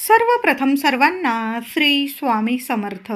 सर्वप्रथम सर्वांना श्री स्वामी समर्थ.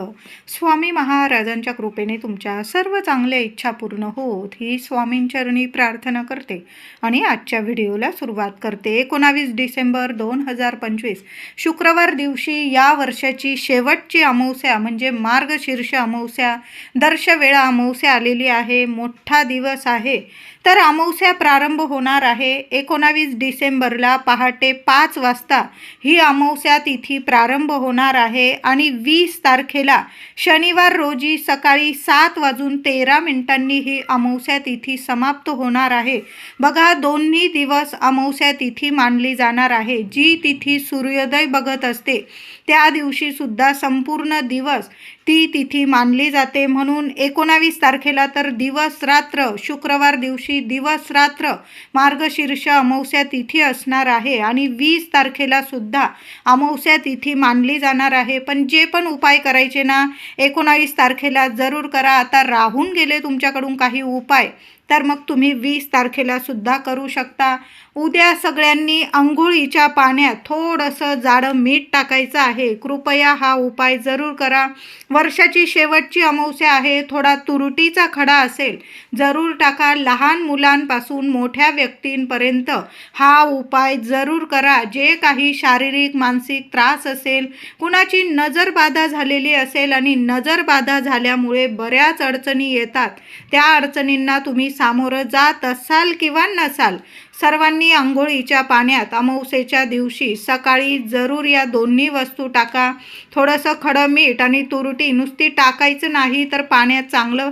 स्वामी महाराजांच्या कृपेने तुमच्या सर्व चांगल्या इच्छा पूर्ण होत ही स्वामींचरणी प्रार्थना करते आणि आजच्या व्हिडिओला सुरुवात करते. एकोणावीस डिसेंबर दोन हजार पंचवीस शुक्रवार दिवशी या वर्षाची शेवटची अमावस्या म्हणजे मार्गशीर्ष अमावस्या दर्शवेळा अमावस्या आलेली आहे. मोठा दिवस आहे. तर अमावस्या प्रारंभ होणार आहे. एकोणावीस डिसेंबरला पहाटे पाच वाजता ही अमावस्या तिथी प्रारंभ होणार आहे आणि वीस तारखेला शनिवार रोजी सकाळी सात वाजून तेरा मिनिटांनी ही अमावस्या तिथी समाप्त होणार आहे. बघा दोन्ही दिवस अमावस्या तिथी मानली जाणार आहे. जी तिथी सूर्योदय बघत असते त्या दिवशीसुद्धा संपूर्ण दिवस ती तिथी मानली जाते. म्हणून एकोणावीस तारखेला तर दिवस रात्र शुक्रवार दिवशी दिवस रात्र मार्गशीर्ष अमावस्या तिथी असणार आहे आणि वीस तारखेला सुद्धा अमावस्या तिथी मानली जाणार आहे. पण जे पण उपाय करायचे ना एकोणावीस तारखेला जरूर करा. आता राहून गेले तुमच्याकडून काही उपाय तर मग तुम्ही वीस तारखेला सुद्धा करू शकता. उद्या सगळ्यांनी आंघोळीच्या पाण्यात थोडंसं जाडं मीठ टाकायचं आहे. कृपया हा उपाय जरूर करा. वर्षाची शेवटची अमावस्या आहे. थोडा तुरटीचा खडा असेल जरूर टाका. लहान मुलांपासून मोठ्या व्यक्तींपर्यंत हा उपाय जरूर करा. जे काही शारीरिक मानसिक त्रास असेल कुणाची नजरबाधा झालेली असेल आणि नजरबाधा झाल्यामुळे बऱ्याच अडचणी येतात. त्या अडचणींना तुम्ही सामोरं जात असाल किंवा नसाल सर्वांनी आंघोळीच्या पाण्यात अमावस्येच्या दिवशी सकाळी जरूर या दोन्ही वस्तू टाका. थोडंसं खडं मीठ आणि तुरटी नुसती टाकायचं नाही तर पाण्यात चांगलं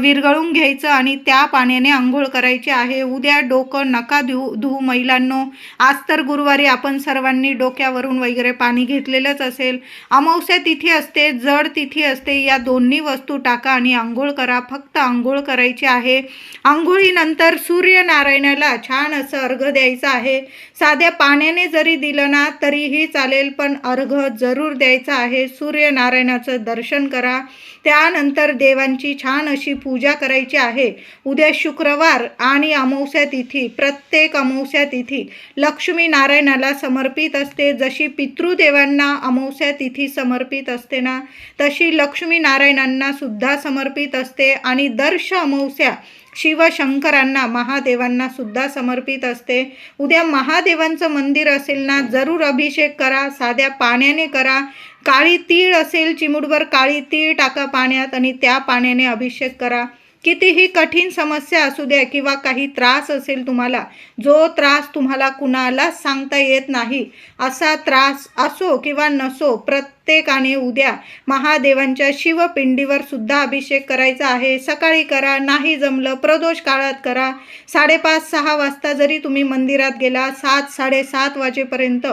विरघळून घ्यायचं आणि त्या पाण्याने आंघोळ करायची आहे. उद्या डोकं नका धुऊ धुऊ महिलांनो. आज तर गुरुवारी आपण सर्वांनी डोक्यावरून वगैरे पाणी घेतलेलंच असेल. अमावस्या तिथी असते जड तिथी असते. या दोन्ही वस्तू टाका आणि आंघोळ करा. फक्त आंघोळ करायची आहे. आंघोळीनंतर सूर्यनारायणाला छान असं अर्घ द्यायचं आहे. साध्या पाण्याने जरी दिलं ना तरीही चालेल पण अर्घ जरूर द्यायचा आहे. सूर्यनारायणाचं दर्शन करा. त्यानंतर देवांची छान अशी पूजा करायची आहे. उद्या शुक्रवार आणि अमावस्या तिथी प्रत्येक अमावस्या तिथी लक्ष्मी नारायणाला समर्पित असते. जशी पितृदेवांना अमावस्या तिथी समर्पित असते ना तशी लक्ष्मी नारायणांना सुद्धा समर्पित असते. आणि दर्श अमावस्या शिवशंकरांना महादेवांना सुद्धा समर्पित असते. उद्या महादेवांचं मंदिर असेल ना जरूर अभिषेक करा साध्या पाण्याने करा. काळी तीळ असेल चिमुटभर काळी तीळ टाका पाण्यात आणि त्या पाण्याने अभिषेक करा. कितीही कठीण समस्या असू द्या किंवा काही त्रास असेल तुम्हाला जो त्रास तुम्हाला कुणालाच सांगता येत नाही असा त्रास असो किंवा नसो प्रत्येकाने उद्या महादेवांच्या शिवपिंडीवर सुद्धा अभिषेक करायचा आहे. सकाळी करा नाही जमलं प्रदोष काळात करा. साडेपाच सहा वाजता जरी तुम्ही मंदिरात गेला सात साडेसात वाजेपर्यंत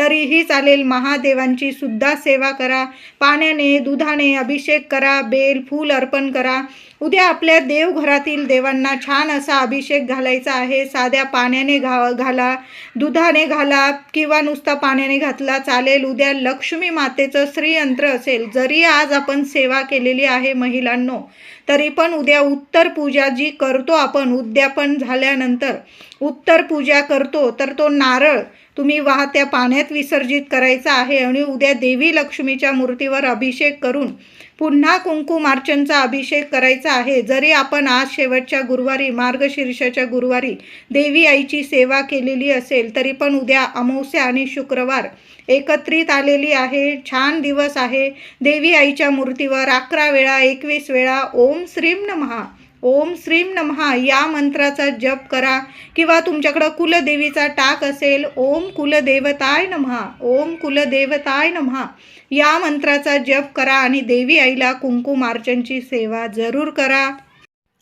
तरीही चालेल. महादेवांची सुद्धा सेवा करा. पाण्याने दुधाने अभिषेक करा. बेल फूल अर्पण करा. उद्या आपल्या देवघरातील देवांना छान असा अभिषेक घालायचा आहे. साध्या पाण्याने घा घाला. दुधाने घाला किंवा नुसता पाण्याने घातला चालेल. उद्या लक्ष्मी मातेचं श्रीयंत्र असेल. जरी आज आपण सेवा केलेली आहे महिलांनो तरी पण उद्या उत्तर पूजा जी करतो आपण उद्यापन झाल्यानंतर उत्तर पूजा करतो तर तो नारळ तुम्ही वाहत्या पाण्यात विसर्जित करायचा आहे आणि उद्या देवी लक्ष्मीच्या मूर्तीवर अभिषेक करून पुन्हा कुंकुमार्चनचा अभिषेक करायचा आहे. जरी आपण आज शेवटच्या गुरुवारी मार्गशीर्षाच्या गुरुवारी देवी आईची सेवा केलेली असेल तरी पण उद्या अमावस्या आणि शुक्रवार एकत्रित आलेली आहे. छान दिवस आहे. देवी आईच्या मूर्तीवर अकरा वेळा एकवीस वेळा ओम श्रीम नमहा ओम श्रीम नमहा या मंत्राचा जप करा. किंवा तुमच्याकडं कुलदेवीचा टाक असेल ओम कुलदेवताय नमहा ओम कुलदेवताय नमहा या मंत्राचा जप करा आणि देवी आईला कुंकुमार्चनची सेवा जरूर करा.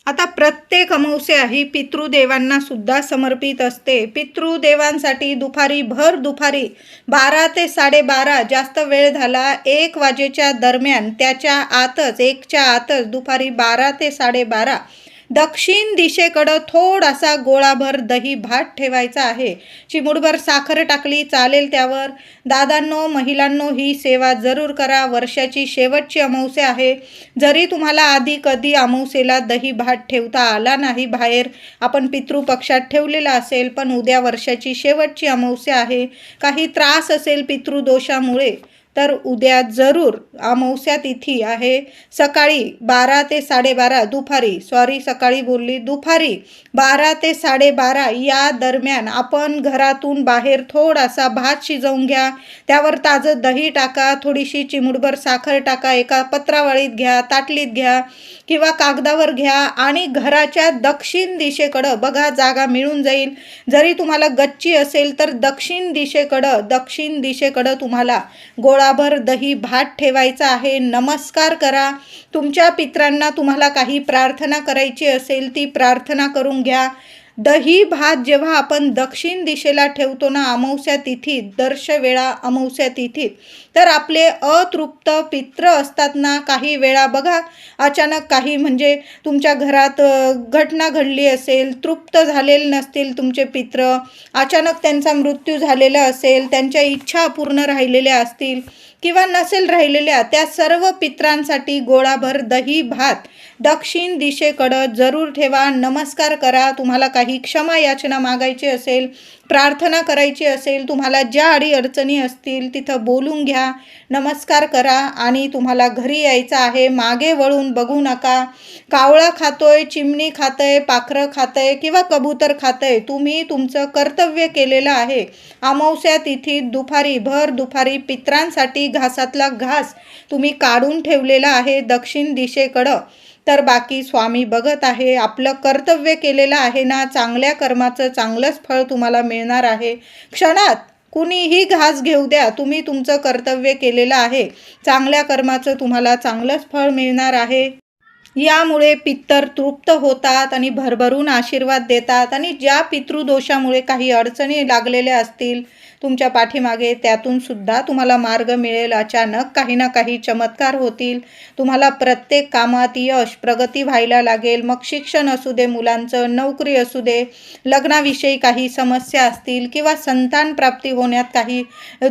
आता प्रत्येक अमावस्या ही पितृदेवांना सुद्धा समर्पित असते. पितृदेवांसाठी दुपारी भर दुपारी बारा ते साडेबारा जास्त वेळ झाला एक वाजेच्या दरम्यान त्याच्या आतच एकच्या आतच दुपारी बारा ते साडेबारा दक्षिण दिशेकडं थोडासा गोळाभर दही भात ठेवायचा आहे. चिमुडभर साखर टाकली चालेल त्यावर. दादांनो महिलांनो ही सेवा जरूर करा. वर्षाची शेवटची अमावस्या आहे. जरी तुम्हाला आधी कधी अमावस्येला दही भात ठेवता आला नाही बाहेर आपण पितृपक्षात ठेवलेला असेल पण उद्या वर्षाची शेवटची अमावस्या आहे. काही त्रास असेल पितृदोषामुळे. तर उद्या जरूर अमावस्या तिथी आहे. सकाळी बारा ते साडेबारा दुपारी सॉरी सकाळी बोलली दुपारी बारा ते साडेबारा या दरम्यान आपण घरातून बाहेर थोडासा भात शिजवून घ्या. त्यावर ताजं दही टाका थोडीशी चिमुडभर साखर टाका एका पत्रावळीत घ्या ताटलीत घ्या किंवा कागदावर घ्या आणि घराच्या दक्षिण दिशेकडं बघा जागा मिळून जाईल. जरी तुम्हाला गच्ची असेल तर दक्षिण दिशेकडं दक्षिण दिशेकडं तुम्हाला गोळा गोळाभर दही भात ठेवायचा आहे. नमस्कार करा. तुमच्या पित्रांना तुम्हाला काही प्रार्थना करायची असेल ती प्रार्थना करून घ्या. दही भात जेव्हा आपण दक्षिण दिशेला ठेवतो ना अमावस्या तिथीत दर्शवेळा अमावस्या तिथीत तर आपले अतृप्त पित्र असतात ना काही वेळा बघा अचानक काही म्हणजे तुमच्या घरात घटना घडली असेल तृप्त झालेले नसतील तुमचे पित्र अचानक त्यांचा मृत्यू झालेला असेल त्यांच्या इच्छा अपूर्ण राहिलेल्या असतील किंवा नसेल राहिलेल्या त्या सर्व पित्रांसाठी गोळाभर दही भात दक्षिण दिशेकडं जरूर ठेवा नमस्कार करा तुम्हाला काही क्षमा याचना मागायची असेल प्रार्थना करायची असेल तुम्हाला ज्या अडी अडचणी असतील तिथं बोलून घ्या नमस्कार करा आणि तुम्हाला घरी यायचं आहे मागे वळून बघू नका. कावळा खातोय चिमणी खातंय पाखरं खातंय किंवा कबूतर खातंय तुम्ही तुमचं कर्तव्य केलेलं आहे. अमावस्या तिथीत दुपारी भर दुपारी पित्रांसाठी घासातला घास तुम्ही काढून ठेवलेला आहे दक्षिण दिशेकडं. तर बाकी स्वामी बघत आहे आपलं कर्तव्य केलेलं आहे ना चांगल्या कर्माचं चांगलंच फळ तुम्हाला मिळणार आहे. क्षणात कुणीही घास घेऊ द्या तुम्ही तुमचं कर्तव्य केलेलं आहे. चांगल्या कर्माचं तुम्हाला चांगलंच फळ मिळणार आहे. यामुळे पित्तर तृप्त होतात आणि भरभरून आशीर्वाद देतात आणि ज्या पितृदोषामुळे काही अडचणी लागलेल्या असतील तुमच्या पाठीमागे त्यातून सुद्धा तुम्हाला मार्ग मिळेल. अचानक काही ना काही चमत्कार होतील. तुम्हाला प्रत्येक कामात यश प्रगती व्हायला लागेल. मग शिक्षण असू दे मुलांचं नोकरी असू दे लग्नाविषयी काही समस्या असतील किंवा संतान प्राप्ती होण्यात काही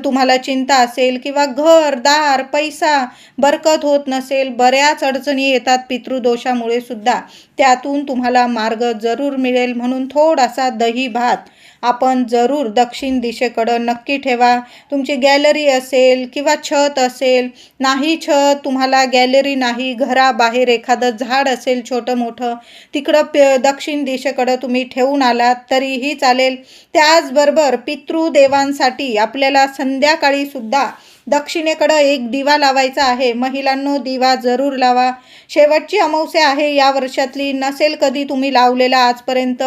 तुम्हाला चिंता असेल किंवा घर दार पैसा बरकत होत नसेल बऱ्याच अडचणी येतात पितृदोषामुळे सुद्धा. त्यातून तुम्हाला मार्ग जरूर मिळेल म्हणून थोडासा दही भात आपण जरूर दक्षिण दिशेकडं नक्की ठेवा. तुमची गॅलरी असेल किंवा छत असेल नाही छत तुम्हाला गॅलरी नाही घराबाहेर एखादं झाड असेल छोटं मोठं तिकडं प दक्षिण दिशेकडं तुम्ही ठेवून आलात तरीही चालेल. त्याचबरोबर पितृदेवांसाठी आपल्याला संध्याकाळीसुद्धा दक्षिणेकडं एक दिवा लावायचा आहे. महिलांनो दिवा जरूर लावा. शेवटची अमावस्या आहे. या वर्षातली नसेल कधी तुम्ही लावलेला आजपर्यंत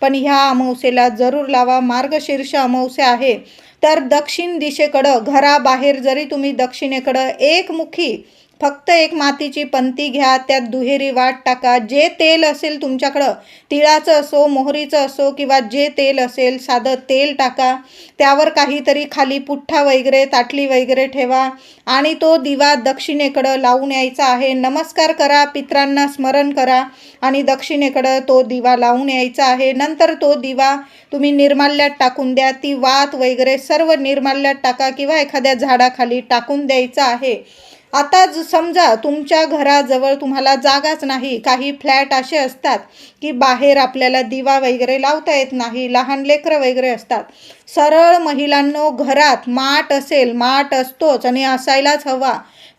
पण ह्या अमावस्येला जरूर लावा. मार्गशीर्ष अमावस्या आहे. तर दक्षिण दिशेकडं घराबाहेर जरी तुम्ही दक्षिणेकडं एकमुखी फक्त एक मातीची पंती घ्या त्यात दुहेरी वाट टाका. जे तेल असेल तुमच्याकडं तिळाचं असो मोहरीचं असो किंवा जे तेल असेल साधं तेल टाका. त्यावर काहीतरी खाली पुठ्ठा वगैरे ताटली वगैरे ठेवा आणि तो दिवा दक्षिणेकडं लावून यायचा आहे. नमस्कार करा पित्रांना स्मरण करा आणि दक्षिणेकडं तो दिवा लावून यायचा आहे. नंतर तो दिवा तुम्ही निर्माल्यात टाकून द्या. ती वात वगैरे सर्व निर्माल्यात टाका किंवा एखाद्या झाडाखाली टाकून द्यायचं आहे. आता समजा तुमच्या घराजवळ तुम्हाला जागाच नाही काही फ्लॅट असे असतात की बाहेर आपल्याला दिवा वगैरे लावता येत नाही लहान लेकरं वगैरे असतात. सरळ महिलांनो घरात माठ असेल माठ असतोच आणि असायलाच हवा.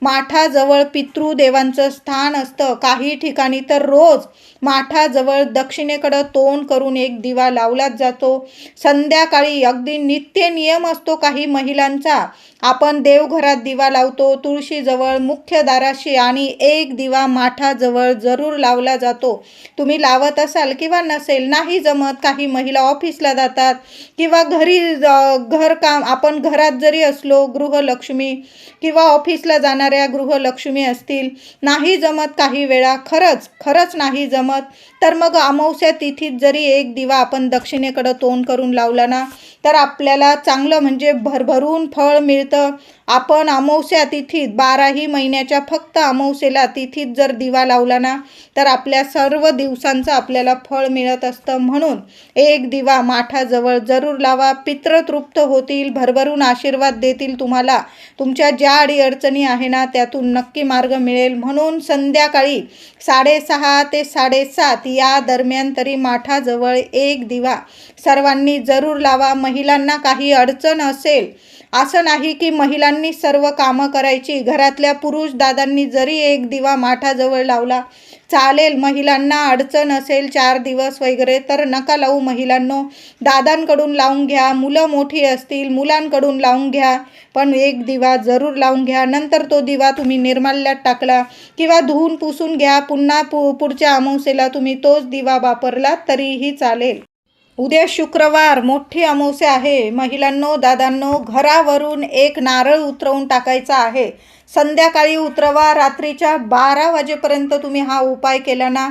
माठाजवळ पितृदेवांचं स्थान असतं. काही ठिकाणी तर रोज माठाजवळ दक्षिणेकडं तोंड करून एक दिवा लावलाच जातो. संध्याकाळी अगदी नित्य नियम असतो काही महिलांचा. आपण देवघरात दिवा लावतो तुळशीजवळ मुख्य दाराशी आणि एक दिवा माठाजवळ जरूर लावला जातो. तुम्ही लावत असाल किंवा नसेल नाही जमत काही महिला ऑफिसला जातात किंवा घरी ज- घरकाम आपण घरात जरी असलो गृहलक्ष्मी किंवा ऑफिसला जाणाऱ्या गृहलक्ष्मी असतील. नाही जमत काही वेळा. खरंच खरंच नाही जमत. तर मग अमावस्या तिथीत जरी एक दिवा आपण दक्षिणेकडं तोंड करून लावला ना तर आपल्याला चांगलं म्हणजे भरभरून फळ मिळतं. आपण अमावस्या तिथीत बाराही महिन्याच्या फक्त अमावस्येला तिथीत जर दिवा लावला ना तर आपल्या सर्व दिवसांचं आपल्याला फळ मिळत असतं. म्हणून एक दिवा माठाजवळ जरूर लावा. पित्र तृप्त होतील भरभरून आशीर्वाद देतील तुम्हाला. तुमच्या ज्या अडीअडचणी आहे ना त्यातून नक्की मार्ग मिळेल. म्हणून संध्याकाळी साडेसहा ते साडेसात या दरम्यान तरी माठाजवळ एक दिवा सर्वांनी जरूर लावा. महिलांना काही अडचण असेल असं नाही की महिलांनी सर्व कामं करायची. घरातल्या पुरुष दादांनी जरी एक दिवा माठाजवळ लावला चालेल महिलांना अडचण असेल चार दिवस वगैरे तर नका लावू महिलांनो. दादांकडून लावून घ्या मुलं मोठी असतील मुलांकडून लावून घ्या पण एक दिवा जरूर लावून घ्या. नंतर तो दिवा तुम्ही निर्माल्यात टाकला किंवा धुवून पुसून घ्या. पुन्हा पु पुढच्या अमावसेला तुम्ही तोच दिवा वापरला तरीही चालेल. उद्या शुक्रवार मोठी अमावस्या आहे. महिलांनो दादांनो घरावरून एक नारळ उतरवून टाकायचा आहे. संध्याकाळी उतरवा रात्रीच्या बारा वाजेपर्यंत तुम्ही हा उपाय केला ना?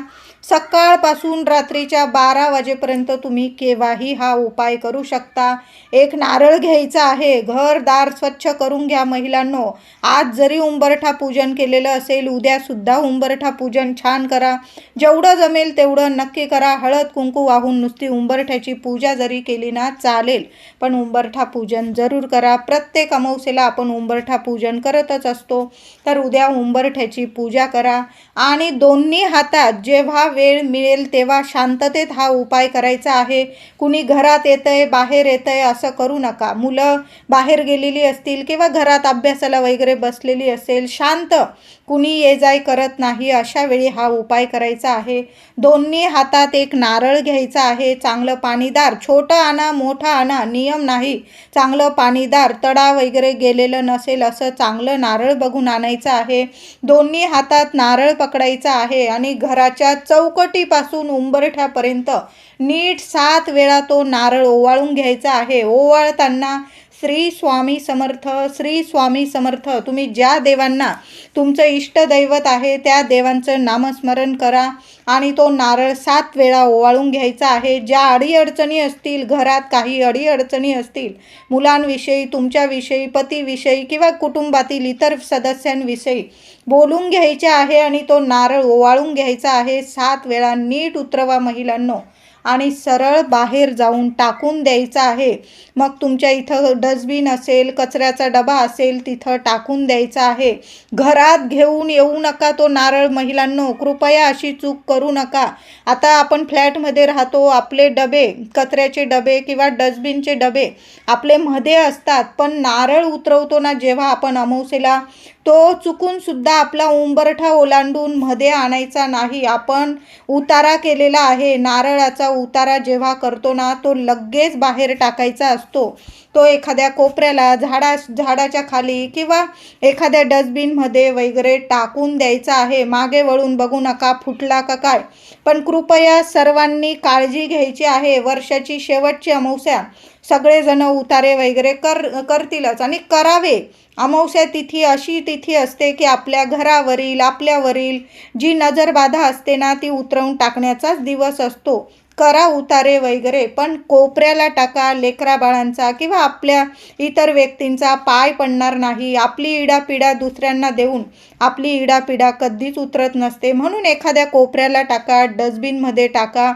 सकाळपासून रात्रीच्या बारा वाजेपर्यंत तुम्ही केव्हाही हा उपाय करू शकता. एक नारळ घ्यायचा आहे. घर दार स्वच्छ करून घ्या महिलांनो. आज जरी उंबरठा पूजन केलेलं असेल उद्यासुद्धा उंबरठा पूजन छान करा. जेवढं जमेल तेवढं नक्की करा. हळद कुंकू वाहून नुसती उंबरठ्याची पूजा जरी केली ना चालेल पण उंबरठा पूजन जरूर करा. प्रत्येक अमावस्येला आपण उंबरठा पूजन करतच असतो. तर उद्या उंबरठ्याची पूजा करा. आणि दोन्ही हातात जेव्हा वेळ मिळेल तेव्हा शांततेत हा उपाय करायचा आहे. कुणी घरात येतंय बाहेर येतंय असं करू नका. मुलं बाहेर गेलेली असतील किंवा घरात अभ्यासाला वगैरे बसलेली असेल शांत कुणी ये जाय करत नाही अशा वेळी हा उपाय करायचा आहे. दोन्ही हातात एक नारळ घ्यायचा आहे. चांगलं पाणीदार छोटं आणा मोठं आणा नियम नाही. चांगलं पाणीदार तडा वगैरे गेलेलं नसेल असं चांगलं नारळ बघून आणायचं आहे. दोन्ही हातात नारळ पकडायचा आहे आणि घराच्या चौ चौकटीपासून उंबरठ्यापर्यंत नीट सात वेळा तो नारळ ओवाळून घ्यायचा आहे. ओवाळताना श्री स्वामी समर्थ श्री स्वामी समर्थ. तुम्ही ज्या देवांना तुमचं इष्टदैवत आहे त्या देवांचं नामस्मरण करा आणि तो नारळ सात वेळा ओवाळून घ्यायचा आहे. ज्या अडीअडचणी असतील घरात काही अडीअडचणी असतील मुलांविषयी तुमच्याविषयी पतीविषयी किंवा कुटुंबातील इतर सदस्यांविषयी बोलून घ्यायचे आहे आणि तो नारळ ओवाळून घ्यायचा आहे. सात वेळा नीट उतरवा महिलांनो. आणि सरळ बाहेर जाऊन टाकून द्यायचा आहे. मग तुमच्या इथं डस्टबिन असेल कचऱ्याचा डबा असेल तिथं टाकून द्यायचा आहे. घरात घेऊन येऊ नका तो नारळ महिलांनो. कृपया अशी चूक करू नका. आता आपण फ्लॅटमध्ये राहतो. आपले डबे कचऱ्याचे डबे किंवा डस्टबिनचे डबे आपले मध्ये असतात. पण नारळ उतरवतो ना जेव्हा आपण अमावसेला तो चुकून सुद्धा आपला उंबरठा ओलांडून मध्ये आणायचा नाही. आपण उतारा केलेला आहे. नारळाचा उतारा जेव्हा करतो ना तो लगेच बाहेर टाकायचा असतो. तो एखाद्या कोपऱ्याला झाडा झाडाच्या खाली किंवा एखाद्या डस्टबिनमध्ये वगैरे टाकून द्यायचा आहे. मागे वळून बघू नका फुटला का काय. पण कृपया सर्वांनी काळजी घ्यायची आहे. वर्षाची शेवटची अमावस्या. सगळेजण उतारे वगैरे कर करतीलच आणि करावे. अमावस्या तिथी अशी तिथी असते की आपल्या घरावरील आपल्यावरील जी नजरबाधा असते ना ती उतरवून टाकण्याचाच दिवस असतो. करा उतारे वगैरे पण कोपऱ्याला टाका लेकरा बाळांचा किंवा आपल्या इतर व्यक्तींचा पाय पडणार नाही. आपली इडापिडा दुसऱ्यांना देऊन आपली इडापिडा कधीच उतरत नसते. म्हणून एखाद्या कोपऱ्याला टाका डस्टबिनमध्ये टाका.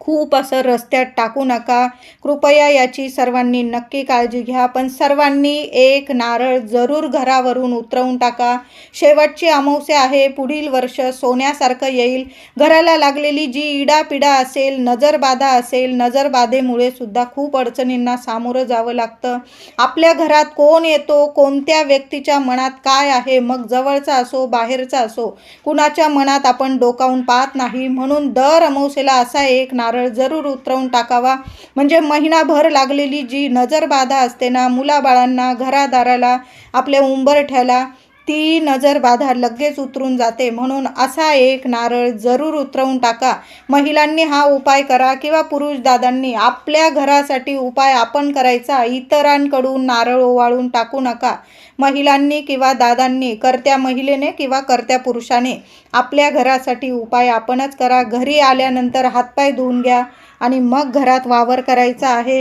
खूप असं रस्त्यात टाकू नका. कृपया याची सर्वांनी नक्की काळजी घ्या. पण सर्वांनी एक नारळ जरूर घरावरून उतरवून टाका. शेवटची अमावस्या आहे. पुढील वर्ष सोन्यासारखं येईल. घराला लागलेली जी इडापिडा असेल नजरबाधा असेल नजरबाधेमुळे सुद्धा खूप अडचणींना सामोरं जावं लागतं. आपल्या घरात कोण येतो? कोणत्या व्यक्तीच्या मनात काय आहे? मग जवळचा असो बाहेरचा असो कुणाच्या मनात आपण डोकावून पाहत नाही. म्हणून दर अमावस्येला असा एक नारळ जरूर उतरवून टाकावा. म्हणजे महिनाभर लागलेली जी नजरबाधा असते ना मुलाबाळांना घरादाराला आपल्या उंबरठ्याला ती नजरबाधा लगेच उतरून जाते. म्हणून असा एक नारळ जरूर उतरवून टाका. महिलांनी हा उपाय करा किंवा पुरुष दादांनी आपल्या घरासाठी उपाय आपण करायचा इतरांकडून नारळ ओवाळून टाकू नका. महिलांनी किंवा दादांनी करत्या महिलेने किंवा करत्या पुरुषाने आपल्या घरासाठी उपाय आपणच करा. घरी आल्यानंतर हातपाय धुवून घ्या आणि मग घरात वावर करायचा आहे.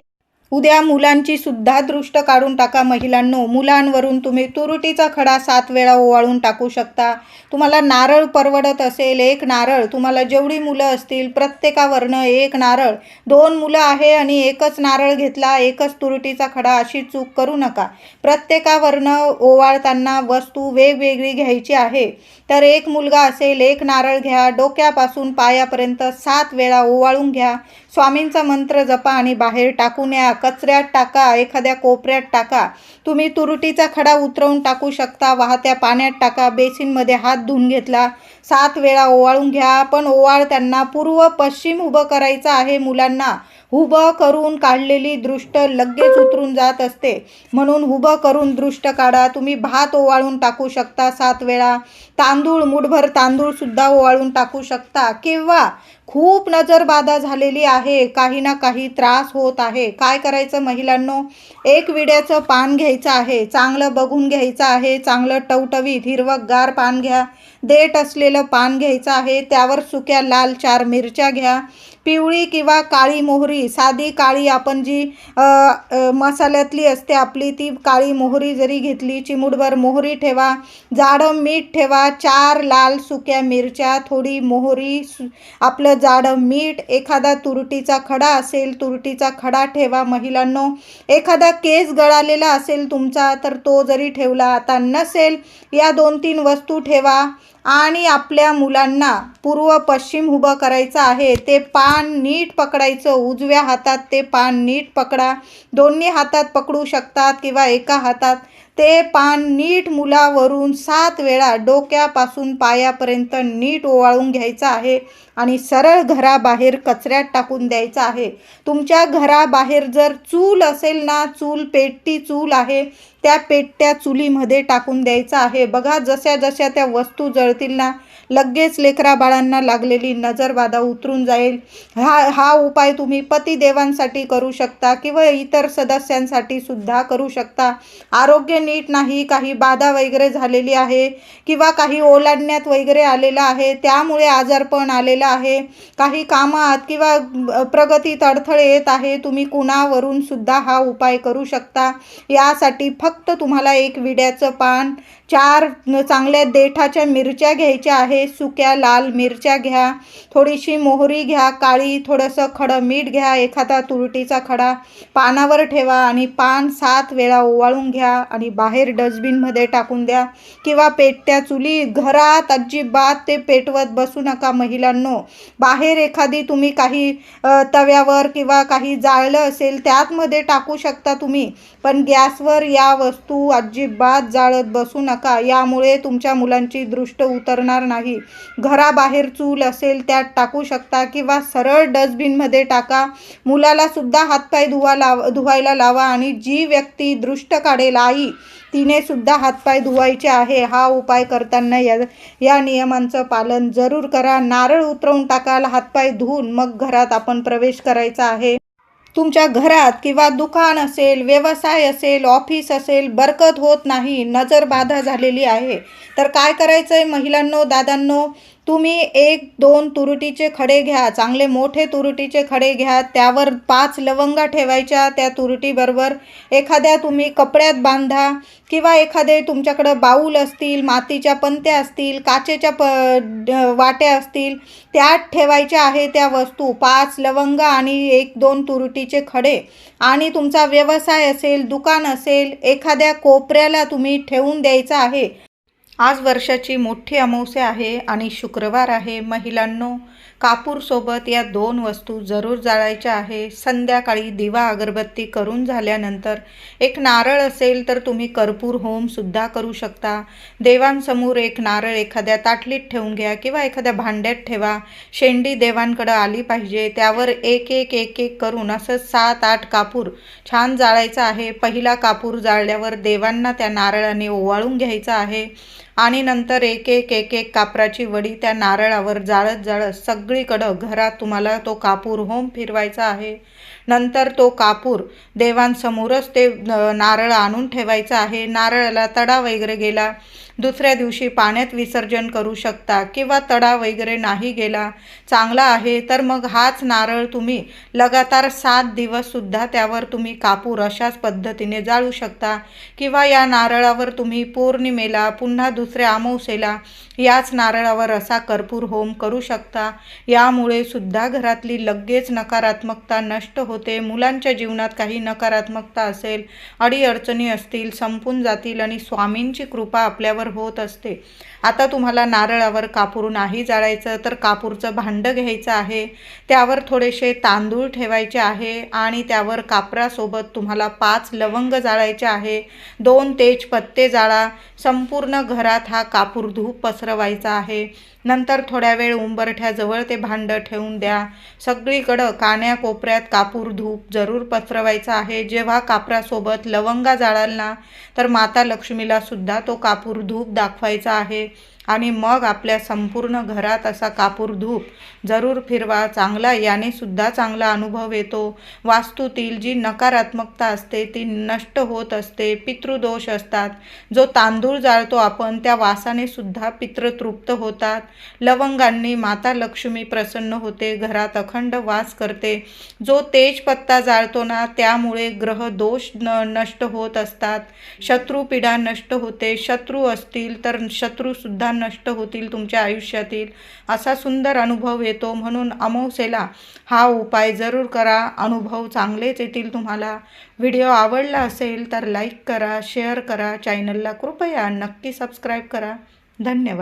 उद्या मुलांची सुद्धा दृष्ट काढून टाका महिलांनो. मुलांवरून तुम्ही तुरुटीचा खडा सात वेळा ओवाळून टाकू शकता. तुम्हाला नारळ परवडत असेल एक नारळ. तुम्हाला जेवढी मुलं असतील प्रत्येकावरनं एक नारळ. दोन मुलं आहे आणि एकच नारळ घेतला एकच तुरुटीचा खडा अशी चूक करू नका. प्रत्येकावरनं ओवाळताना वस्तू वेगवेगळी घ्यायची आहे. तर एक मुलगा असेल एक नारळ घ्या डोक्यापासून पायापर्यंत सात वेळा ओवाळून घ्या. स्वामींचा मंत्र जपा आणि बाहेर टाकून या कचऱ्यात टाका एखाद्या कोपऱ्यात टाका. तुम्ही तुरुटीचा खडा उतरवून टाकू शकता वाहत्या पाण्यात टाका बेसिनमध्ये हात धुवून घेतला सात वेळा ओवाळून घ्या पण ओवाळ त्यांना पूर्व पश्चिम उभं करायचं आहे मुलांना. हुबं करून काढलेली दृष्ट लगेच उतरून जात असते. म्हणून हुबं करून दृष्ट काढा. तुम्ही भात ओवाळून टाकू शकता सात वेळा. तांदूळ मुठभर तांदूळसुद्धा ओवाळून टाकू शकता. किंवा खूप नजरबाधा झालेली आहे. काही ना काही त्रास होत आहे. काय करायचं महिलांनो? एक विड्याचं पान घ्यायचं आहे. चांगलं बघून घ्यायचं आहे. चांगलं टवटवीत हिरवंगार पान घ्या. देठ असलेलं पान घ्यायचं आहे त्यावर सुक्या लाल चार मिरच्या घ्या. पिवळी किंवा काळी मोहरी साधी काळी आपण जी मसाल्यातली असते आपली ती काळी मोहरी जरी घेतली चिमूटभर मोहरी ठेवा. जाडं मीठ ठेवा चार लाल सुक्या मिरच्या थोडी मोहरी सु- आपलं जाडं मीठ. एखादा तुरटीचा खडा असेल तुरटीचा खडा ठेवा महिलांनो. एखादा केस गळालेला असेल तुमचा तर तो जरी ठेवला आता नसेल या दोन तीन वस्तू ठेवा. आणि आपल्या मुलांना पूर्व पश्चिम उभं करायचं आहे. ते पान नीट पकडायचं. उजव्या हातात ते पान नीट पकडा. दोन्ही हातात पकडू शकतात किंवा एका हातात ते पान नीट मुलावरून सात वेळा डोक्यापासून पायापर्यंत नीट ओवाळून घ्यायचं आहे आणि सरळ घराबाहेर कचऱ्यात टाकून द्यायचं आहे. तुमच्या घराबाहेर जर चूल असेल ना चूल पेटती चूल आहे त्या पेटत्या चुलीमध्ये टाकून द्यायचं आहे. बघा जशा जशा त्या वस्तू जळतील ना लगेच लेकरा बाळांना लागलेली नजरबाधा उतरून जाईल. हा हा उपाय तुम्ही पतिदेवांसाठी करू शकता किंवा इतर सदस्यांसाठी सुद्धा करू शकता. आरोग्य नीट नाही काही बाधा वगैरे झालेली आहे किंवा काही ओलांडण्यात वगैरे आलेलं आहे त्यामुळे आजारपण आलेलं आहे. काही कामात किंवा प्रगतीत अडथळे येत आहे तुम्ही कुणावरून सुद्धा हा उपाय करू शकता. यासाठी फक्त तुम्हाला एक विड्याचं पान चार चांगल्या देठाच्या मिरच्या घ्यायच्या आहे सुक्या लाल मिरच्या घ्या थोडीशी मोहरी घ्या काळी थोडंसं खडं मीठ घ्या एखादा तुरटीचा खडा पानावर ठेवा आणि पान सात वेळा ओवाळून घ्या आणि बाहेर डस्टबिनमध्ये टाकून द्या. किंवा पेटत्या चुली घरात अजिबात ते पेटवत बसू नका महिलांनो. बाहेर एखादी तुम्ही काही तव्यावर किंवा काही जाळलं असेल त्यातमध्ये टाकू शकता तुम्ही. पण गॅसवर या वस्तू अजिबात जाळत बसू नका. यामुळे तुमच्या मुलांची दृष्ट उतरणार नाही. घराबाहेर चूल असेल त्यात टाकू शकता किंवा सरळ डस्टबिनमध्ये टाका. मुलाला सुद्धा हातपाय धुवा लाव धुवायला लावा आणि जी व्यक्ती दृष्ट काढेल आई तिने सुद्धा हातपाय धुवायचे आहे. हा उपाय करताना या या नियमांचं पालन जरूर करा. नारळ उतरवून टाकाल हातपाय धुवून मग घरात आपण प्रवेश करायचा आहे. तुमच्या घरात किंवा दुकान असेल व्यवसाय असेल ऑफिस असेल बरकत होत नाही नजर बाधा झालेली आहे. तर काय करायचं आहे महिलांनो दादांनो? तुम्ही एक दोन तुरुटीचे खडे घ्या चांगले मोठे तुरुटीचे खडे घ्या त्यावर पाच लवंगा ठेवायच्या त्या तुरुटीबरोबर. एखाद्या तुम्ही कपड्यात बांधा किंवा एखादे तुमच्याकडं बाऊल असतील मातीच्या पंत्या असतील काचेच्या प वाट्या असतील त्यात ठेवायच्या आहे त्या वस्तू. पाच लवंगा आणि एक दोन तुरुटीचे खडे. आणि तुमचा व्यवसाय असेल दुकान असेल एखाद्या कोपऱ्याला तुम्ही ठेवून द्यायचं आहे. आज वर्षाची मोठी अमावस्या आहे आणि शुक्रवार आहे. महिलांनो कापूरसोबत या दोन वस्तू जरूर जाळायच्या आहे. संध्याकाळी दिवा अगरबत्ती करून झाल्यानंतर एक नारळ असेल तर तुम्ही कर्पूर होमसुद्धा करू शकता. देवांसमोर एक नारळ एखाद्या ताटलीत ठेवून घ्या किंवा एखाद्या भांड्यात ठेवा. शेंडी देवांकडं आली पाहिजे. त्यावर एक एक एक एक करून असं सात आठ कापूर छान जाळायचा आहे. पहिला कापूर जाळल्यावर देवांना त्या नारळाने ओवाळून घ्यायचा आहे. आणि नंतर एक एक एक एक कापराची वडी त्या नारळावर जाळत जाळत सगळीकडं घरात तुम्हाला तो कापूर होम फिरवायचा आहे. नंतर तो कापूर देवांसमोरच ते नारळ आणून ठेवायचा आहे. नारळाला तडा वगैरे गेला. दुसऱ्या दिवशी पाण्यात विसर्जन करू शकता किंवा तडा वगैरे नाही गेला चांगला आहे तर मग हाच नारळ तुम्ही लगातार सात दिवससुद्धा त्यावर तुम्ही कापूर अशाच पद्धतीने जाळू शकता किंवा या नारळावर तुम्ही पौर्णिमेला पुन्हा दुसऱ्या अमावसेला याच नारळावर असा कर्पूर होम करू शकता. यामुळे सुद्धा घरातली लगेच नकारात्मकता नष्ट होते मुलांच्या जीवनात काही नकारात्मकता असेल अडीअडचणी असतील संपून जातील आणि स्वामींची कृपा आपल्यावर होत असते. आता तुम्हाला नारळावर कापूर नाही जाळायचं तर कापूरचं भांडं घ्यायचं आहे. त्यावर थोडेसे तांदूळ ठेवायचे आहे आणि त्यावर कापरासोबत तुम्हाला पाच लवंग जाळायचे आहे. दोन तेजपत्ते जाळा. संपूर्ण घरात हा कापूर धूप पसरवायचा आहे. नंतर थोड्या वेळ उंबरठ्याजवळ ते भांडं ठेवून द्या. सगळीकडं कान्या कोपऱ्यात कापूर धूप जरूर पसरवायचा आहे. जेव्हा कापरासोबत लवंगा जाळाल ना तर माता लक्ष्मीला सुद्धा तो कापूर धूप दाखवायचा आहे. आणि मग आपल्या संपूर्ण घरात असा कापूर धूप जरूर फिरवा चांगला याने सुद्धा चांगला अनुभव येतो. वास्तूतील जी नकारात्मकता असते ती नष्ट होत असते पितृदोष असतात. जो तांदूळ जाळतो आपण त्या वासाने सुद्धा पितृ तृप्त होतात. लवंगांनी माता लक्ष्मी प्रसन्न होते घरात अखंड वास करते. जो तेजपत्ता जाळतो ना त्यामुळे ग्रह दोष न नष्ट होत असतात. शत्रुपीडा नष्ट होते. शत्रू असतील तर शत्रूसुद्धा नष्ट होतील तुमच्या आयुष्यातील असा सुंदर अनुभव येतो. म्हणून अमावसेला हा उपाय जरूर करा. अनुभव चांगलेच येतील तुम्हाला. व्हिडिओ आवडला असेल तर लाईक करा शेअर करा. चॅनलला कृपया नक्की सबस्क्राईब करा. धन्यवाद.